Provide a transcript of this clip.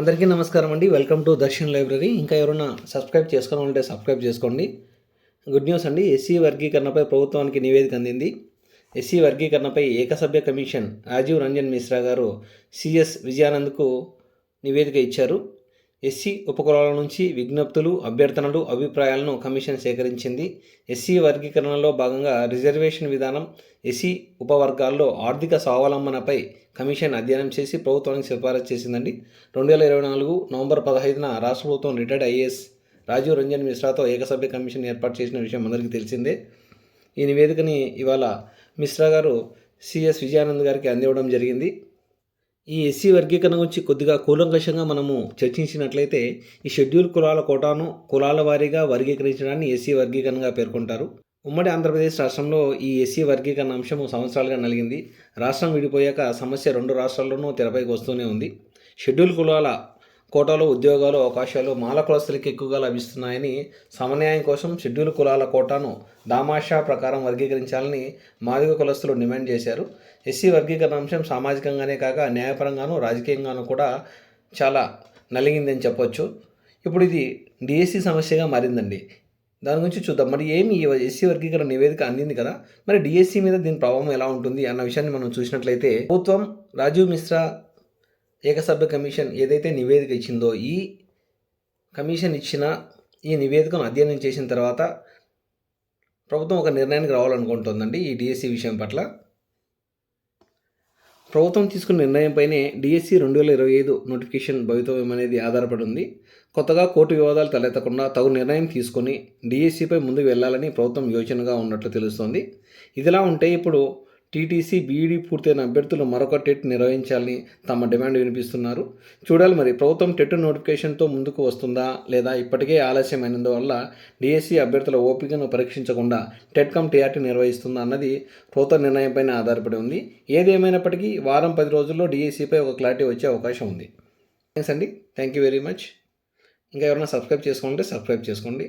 అందరికీ నమస్కారం అండి. వెల్కమ్ టు దర్శన్ లైబ్రరీ ఇంకా ఎవరైనా సబ్స్క్రైబ్ చేసుకోవాలంటే సబ్స్క్రైబ్ చేసుకోండి. గుడ్ న్యూస్ అండి ఎస్సీ వర్గీకరణపై ప్రభుత్వానికి నివేదిక అందింది. ఎస్సీ వర్గీకరణపై ఏకసభ్య కమిషన్ రాజీవ్ రంజన్ మిశ్రా గారు సిఎస్ విజయానంద్కు నివేదిక ఇచ్చారు. ఎస్సీ ఉపకులాల నుంచి విజ్ఞప్తులు అభ్యర్థనలు అభిప్రాయాలను కమిషన్ సేకరించింది. ఎస్సీ వర్గీకరణలో భాగంగా రిజర్వేషన్ విధానం ఎస్సీ ఉపవర్గాల్లో ఆర్థిక స్వావలంబనపై కమిషన్ అధ్యయనం చేసి ప్రభుత్వానికి సిఫారసు చేసిందండి. రెండు వేల ఇరవై నాలుగు నవంబర్ పదహైదున రాష్ట్ర ప్రభుత్వం రిటైర్డ్ ఐఏఎస్ రాజీవ్ రంజన్ మిశ్రాతో ఏకసభ్య కమిషన్ ఏర్పాటు చేసిన విషయం అందరికీ తెలిసిందే. ఈ నివేదికని ఇవాళ మిశ్రా గారు సిఎస్ విజయానంద్ గారికి అందివ్వడం జరిగింది. ఈ ఎస్సీ వర్గీకరణ గురించి కొద్దిగా కూలంకషంగా మనము చర్చించినట్లయితే ఈ షెడ్యూల్ కులాల కోటాను కులాల వారీగా వర్గీకరించడాన్ని ఎస్సీ వర్గీకరణగా పేర్కొంటారు. ఉమ్మడి ఆంధ్రప్రదేశ్ రాష్ట్రంలో ఈ ఎస్సీ వర్గీకరణ అంశము సంవత్సరాలుగా నలిగింది. రాష్ట్రం విడిపోయాక సమస్య రెండు రాష్ట్రాల్లోనూ తెరపైకి వస్తూనే ఉంది. షెడ్యూల్ కులాల కోటాలో ఉద్యోగాలు అవకాశాలు మాల కులస్తులకి ఎక్కువగా లభిస్తున్నాయని సమన్యాయం కోసం షెడ్యూల్ కులాల కోటాను దామాషా ప్రకారం వర్గీకరించాలని మాదిగ కులస్తులు డిమాండ్ చేశారు. ఎస్సీ వర్గీకరణ అంశం సామాజికంగానే కాక న్యాయపరంగాను రాజకీయంగాను కూడా చాలా నలిగిందని చెప్పొచ్చు. ఇప్పుడు ఇది డిఎస్సి సమస్యగా మారిందండి. దాని గురించి చూద్దాం. మరి ఏమి ఈ ఎస్సీ వర్గీకరణ నివేదిక అందింది కదా? మరి డిఎస్సి మీద దీని ప్రభావం ఎలా ఉంటుంది అన్న విషయాన్ని మనం చూసినట్లయితే ప్రభుత్వం రాజీవ్ మిశ్రా ఏకసభ్య కమిషన్ ఏదైతే నివేదిక ఇచ్చిందో ఈ కమిషన్ ఇచ్చిన ఈ నివేదికను అధ్యయనం చేసిన తర్వాత ప్రభుత్వం ఒక నిర్ణయానికి రావాలనుకుంటుందండి ఈ డిఎస్సి విషయం పట్ల. ప్రభుత్వం తీసుకున్న నిర్ణయంపైనే డిఎస్సి రెండు వేల ఇరవై ఐదు నోటిఫికేషన్ భవితవ్యం అనేది ఆధారపడి ఉంది. కొత్తగా కోర్టు వివాదాలు తలెత్తకుండా తగు నిర్ణయం తీసుకొని డిఎస్సిపై ముందుకు వెళ్ళాలని ప్రభుత్వం యోచనగా ఉన్నట్లు తెలుస్తోంది. ఇదిలా ఉంటే ఇప్పుడు టీటీసీ బీఈడీ పూర్తయిన అభ్యర్థులు మరొక టెట్ నిర్వహించాలని తమ డిమాండ్ వినిపిస్తున్నారు. చూడాలి మరి ప్రభుత్వం టెట్ నోటిఫికేషన్తో ముందుకు వస్తుందా లేదా ఇప్పటికే ఆలస్యమైనందువల్ల డిఎస్సి అభ్యర్థుల ఓపికను పరీక్షించకుండా టెట్ కమ్ టీఆర్టీ నిర్వహిస్తుందా అన్నది ప్రభుత్వ నిర్ణయంపైన ఆధారపడి ఉంది. ఏది ఏమైనప్పటికీ వారం పది రోజుల్లో డిఎస్సిపై ఒక క్లారిటీ వచ్చే అవకాశం ఉంది. థ్యాంక్స్ అండి. Thank you very much. ఇంకా ఎవరైనా సబ్స్క్రైబ్ చేసుకోండి సబ్స్క్రైబ్ చేసుకోండి.